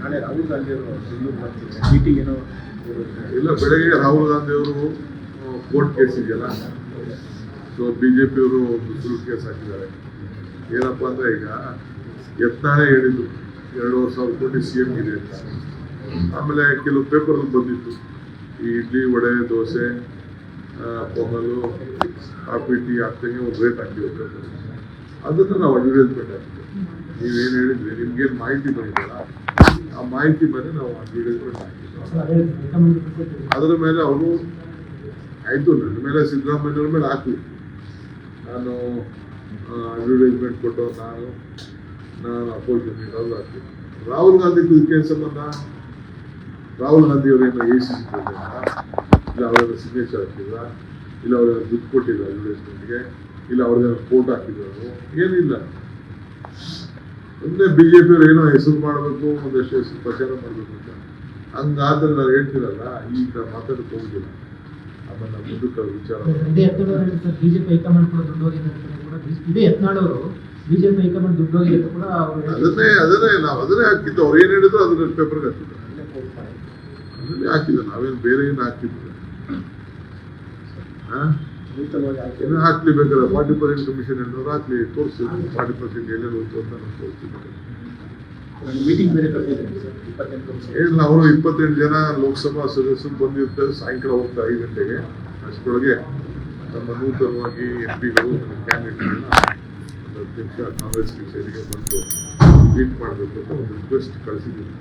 ನಾಳೆ ರಾಹುಲ್ ಗಾಂಧಿ ಅವರು ಬೆಂಗಳೂರು ಬರ್ತಿದ್ದಾರೆ ಮೀಟಿಂಗ್ ಏನೋ ಇಲ್ಲ ಬೆಳಗ್ಗೆ ರಾಹುಲ್ ಗಾಂಧಿ ಅವರು ಕೋರ್ಟ್ ಕೇಸ್ ಇದೆಯಲ್ಲ? ಸೊ ಬಿ ಜೆ ಪಿಯವರು ಸುಳ್ಳು ಕೇಸ್ ಹಾಕಿದ್ದಾರೆ. ಏನಪ್ಪ ಅಂದರೆ ಈಗ ಯತ್ನಾಳೆ ಹೇಳಿದ್ರು ಎರಡೂವರೆ ಸಾವಿರ ಕೋಟಿ ಸಿ ಎಂ ಇದೆ ಅಂತ. ಆಮೇಲೆ ಕೆಲವು ಪೇಪರ್ ಬಂದಿತ್ತು. ಈ ಇಡ್ಲಿ ವಡೆ ದೋಸೆ ಪೊಂಗಲು ಕಾಫಿ ಟೀ ಹಾಕ್ದಂಗೆ ಒಂದು ರೇಟ್ ಹಾಕಿದ್ರು ಪೇಪರ್ ಅದನ್ನು ನಾವು ಅಡ್ವರ್ಟೈಸ್ಮೆಂಟ್ ಹಾಕ್ತೀವಿ ನೀವೇನು ಹೇಳಿದ್ರಿ? ನಿಮ್ಗೇನು ಮಾಹಿತಿ ಬಂದಿಲ್ಲ ಆ ಮಾಹಿತಿ ಮೇಲೆ ನಾವು ಅದರ ಮೇಲೆ ಅವರು ಆಯ್ತು ನನ್ನ ಮೇಲೆ ಸಿದ್ದರಾಮಯ್ಯವ್ರ ಮೇಲೆ ಹಾಕಿ. ನಾನು ಅಡ್ವರ್ಟೈಸ್ಮೆಂಟ್ ಕೊಟ್ಟು ನಾನು ನಾನು ಅಪೋಸಿಷನ್ ಅದು ಹಾಕ್ತೀನಿ ರಾಹುಲ್ ಗಾಂಧಿ ಇದಕ್ಕೆ ಸಂಬಂಧ? ರಾಹುಲ್ ಗಾಂಧಿ ಅವರೇನು ಎ ಸಿ ಇಲ್ಲ ಅವರೆಲ್ಲ ಸಿಗ್ನೇಚರ್ ಹಾಕಿಲ್ಲ ಇಲ್ಲ ಅವರೆಲ್ಲ ದುಡ್ಡು ಕೊಟ್ಟಿಲ್ಲ ಅಡ್ವರ್ಟೈಸ್ಮೆಂಟ್ಗೆ ಇಲ್ಲ ಅವ್ರಿಗೆ ಫೋಟೋ ಹಾಕಿದ್ರು ಏನಿಲ್ಲ. ಒಂದೇ ಬಿ ಜೆ ಪಿಯವ್ರು ಏನೋ ಹೆಸರು ಮಾಡಬೇಕು ಒಂದಷ್ಟು ಹೆಸರು ಪ್ರಚಾರ ಮಾಡಬೇಕು ಅಂತ. ಹಂಗಾದ್ರೆ ನಾನು ಹೇಳ್ತೀರಲ್ಲ ಈಗ ಮಾತಾಡಕ್ಕೆ ಹೋಗುದಿಲ್ಲ. ಅದನ್ನ ನಾನು ಮುಂದಕ್ಕೆ ವಿಚಾರ ಬಿ ಜೆ ಬಿಜೆಪಿ ಹೈಕಮಾಂಡ್ ಕೂಡ ದುಡ್ಡು ಹೋಗಿದೆ ಅಂತ ಕೂಡ ಬಿ- ಇದೇ ಯತ್ನಾಳ್ ಅವರು ಬಿಜೆಪಿ ಹೈಕಮಾಂಡ್ ಅಂತ ಕೂಡ ಅದನ್ನೇ ಅದನ್ನೇ ನಾವು ಅದನ್ನೇ ಹಾಕಿದ್ದು ಅವ್ರು ಏನು ಹೇಳಿದ್ರು ಅದನ್ನ ಪೇಪರ್ಗೆ ಹಾಕಿದ್ರು ಅದನ್ನೇ ಹಾಕಿದ್ದು ನಾವೇನು ಬೇರೆ ಏನು ಹಾಕಿದ್ರು ಹಾಂ? ಇನ್ನು ಹಾಕ್ಲಿ ಬೇಕಾದ್ರೆ ಫಾರ್ಟಿ ಪರ್ಸೆಂಟ್ ಕಮಿಷನ್ ಎಲ್ಲರೂ ಹಾಕ್ಲಿ ತೋರಿಸಿ ಫಾರ್ಟಿ ಪರ್ಸೆಂಟ್ ಎಲ್ಲೆಲ್ಲಿ ಹೋಯ್ತು ಅಂತ ನಾನು ತೋರಿಸ್ತೀನಿ ಏನಿಲ್ಲ ಅವರು ಇಪ್ಪತ್ತೆಂಟು ಜನ ಲೋಕಸಭಾ ಸದಸ್ಯರು ಬಂದಿರ್ತಾರೆ ಸಾಯಂಕಾಲ ಹೋಗ್ತಾ ಐದು ಗಂಟೆಗೆ. ಅಷ್ಟರೊಳಗೆ ನಮ್ಮ ನೂತನವಾಗಿ ಎಂ ಪಿಗಳು ಕ್ಯಾಂಡಿಡೇಟ್ಗಳನ್ನ ಅಧ್ಯಕ್ಷ ಕಾಂಗ್ರೆಸ್ ಸೈಡ್ಗೆ ಬಂದು ಮೀಟ್ ಮಾಡಬೇಕು ಅಂತ ಒಂದು ರಿಕ್ವೆಸ್ಟ್ ಕಳಿಸಿದ್ದೀನಿ